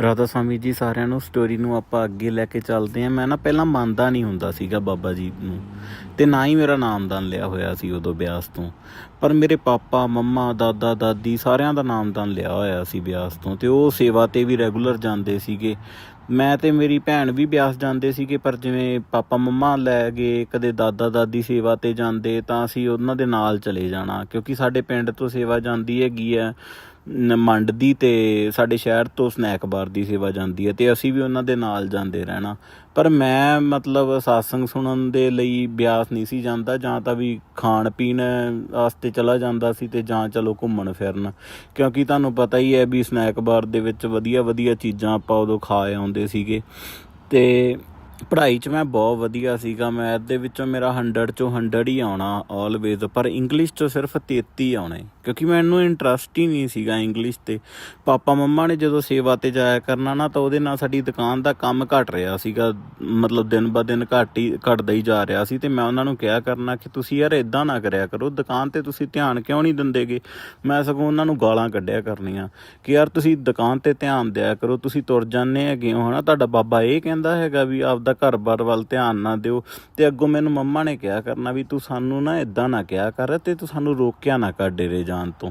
ਰਾਧਾ ਸਵਾਮੀ ਜੀ ਸਾਰਿਆਂ ਨੂੰ ਸਟੋਰੀ ਨੂੰ ਆਪਾਂ ਅੱਗੇ ਲੈ ਕੇ ਚੱਲਦੇ ਆਂ ਮੈਂ ਨਾ ਪਹਿਲਾਂ ਮੰਨਦਾ ਨਹੀਂ ਹੁੰਦਾ ਸੀਗਾ ਬਾਬਾ ਜੀ ਨੂੰ ਤੇ ਨਾ ਹੀ ਮੇਰਾ ਨਾਮਦਾਨ ਲਿਆ ਹੋਇਆ ਸੀ ਉਦੋਂ ਬਿਆਸ ਤੋਂ। ਪਰ ਮੇਰੇ ਪਾਪਾ, ਮੰਮਾ, ਦਾਦਾ, ਦਾਦੀ ਸਾਰਿਆਂ ਦਾ ਨਾਮਦਾਨ ਲਿਆ ਹੋਇਆ ਸੀ ਬਿਆਸ ਤੋਂ ਤੇ ਉਹ ਸੇਵਾ ਤੇ ਵੀ ਰੈਗੂਲਰ ਜਾਂਦੇ ਸੀਗੇ। ਮੈਂ ਤੇ ਮੇਰੀ ਭੈਣ ਵੀ ਬਿਆਸ ਜਾਂਦੇ ਸੀਗੇ, ਪਰ ਜਿਵੇਂ ਪਾਪਾ, ਮੰਮਾ ਲੈ ਗਏ, ਕਦੇ ਦਾਦਾ, ਦਾਦੀ ਸੇਵਾ ਤੇ ਜਾਂਦੇ ਤਾਂ ਅਸੀਂ ਉਹਨਾਂ ਦੇ ਨਾਲ ਚਲੇ ਜਾਣਾ, ਕਿਉਂਕਿ ਸਾਡੇ ਪਿੰਡ ਤੋਂ ਸੇਵਾ ਜਾਂਦੀ ਹੈਗੀ ਆ ਮੰਡ ਦੀ ਤੇ ਸਾਡੇ ਸ਼ਹਿਰ ਤੋਂ ਸਨੈਕ ਬਾਰ ਦੀ ਸੇਵਾ ਜਾਂਦੀ ਹੈ ਤੇ ਅਸੀਂ ਵੀ ਉਹਨਾਂ ਦੇ ਨਾਲ ਜਾਂਦੇ ਰਹਿਣਾ। ਪਰ ਮੈਂ ਮਤਲਬ satsang ਸੁਣਨ ਦੇ ਲਈ ਬਿਆਸ ਨਹੀਂ ਸੀ ਜਾਂਦਾ, ਜਾਂ ਤਾਂ ਵੀ ਖਾਣ ਪੀਣ ਵਾਸਤੇ ਚਲਾ ਜਾਂਦਾ ਸੀ ਤੇ ਜਾਂ ਚਲੋ ਘੁੰਮਣ ਫਿਰਨ। ਕਿਉਂਕਿ ਤੁਹਾਨੂੰ ਪਤਾ ਹੀ ਹੈ ਵੀ ਸਨੈਕ ਬਾਰ ਦੇ ਵਿੱਚ ਵਧੀਆ ਵਧੀਆ ਚੀਜ਼ਾਂ ਆਪਾਂ ਉਦੋਂ ਖਾ ਆਉਂਦੇ ਸੀਗੇ। ਤੇ ਪੜ੍ਹਾਈ 'ਚ ਮੈਂ ਬਹੁਤ ਵਧੀਆ ਸੀਗਾ ਮੈਥ ਦੇ ਵਿੱਚੋਂ ਮੇਰਾ 100 ਚੋਂ 100 ਹੀ ਆਉਣਾ ਆਲਵੇਜ਼ ਪਰ ਇੰਗਲਿਸ਼ 'ਚੋਂ ਸਿਰਫ 33 ਆਉਣੇ, ਕਿਉਂਕਿ ਮੈਨੂੰ ਇੰਟਰਸਟ ਹੀ ਨਹੀਂ ਸੀਗਾ ਇੰਗਲਿਸ਼ ਤੇ। ਪਾਪਾ ਮੰਮਾ ਨੇ ਜਦੋਂ ਸੇਵਾ ਤੇ ਜਾਇਆ ਕਰਨਾ ਨਾ, ਤਾਂ ਉਹਦੇ ਨਾਲ ਸਾਡੀ ਦੁਕਾਨ ਦਾ ਕੰਮ ਘਟ ਰਿਹਾ ਸੀਗਾ, ਮਤਲਬ ਦਿਨ ਬਾ ਦਿਨ ਘਟ ਹੀ, ਘਟਦਾ ਹੀ ਜਾ ਰਿਹਾ ਸੀ, ਤੇ ਮੈਂ ਉਹਨਾਂ ਨੂੰ ਕਿਹਾ ਕਰਨਾ ਕਿ ਤੁਸੀਂ ਯਾਰ ਇਦਾਂ ਨਾ ਕਰਿਆ ਕਰੋ, ਦੁਕਾਨ ਤੇ ਤੁਸੀਂ ਧਿਆਨ ਕਿਉਂ ਨਹੀਂ ਦਿੰਦੇਗੇ? ਮੈਂ ਸਗੋਂ ਉਹਨਾਂ ਨੂੰ ਗਾਲਾਂ ਕੱਢਿਆ ਕਰਨੀਆਂ, ਕਿ ਯਾਰ ਤੁਸੀਂ ਦੁਕਾਨ ਤੇ ਧਿਆਨ ਦਿਆ ਕਰੋ, ਤੁਸੀਂ ਤੁਰ ਜਾਂਦੇ ਹੈਗੇ ਹੋ, ਹਨਾ? ਤੁਹਾਡਾ ਬਾਬਾ ਇਹ ਕਹਿੰਦਾ ਹੈਗਾ ਵੀ ਆਪਦਾ ਆਪਦਾ ਘਰ-ਬਾਰ ਵੱਲ ਧਿਆਨ ਨਾ ਦਿਓ ਤੇ ਅੱਗੋਂ ਮੈਨੂੰ ਮੰਮਾ ਨੇ ਕਿਹਾ ਕਰਨਾ ਵੀ ਤੂੰ ਸਾਨੂੰ ਨਾ ਇਦਾਂ ਨਾ ਕਿਹਾ ਕਰ ਤੇ ਤੂੰ ਸਾਨੂੰ ਰੋਕਿਆ ਨਾ ਕਰ ਡੇਰੇ ਜਾਣ ਤੋਂ।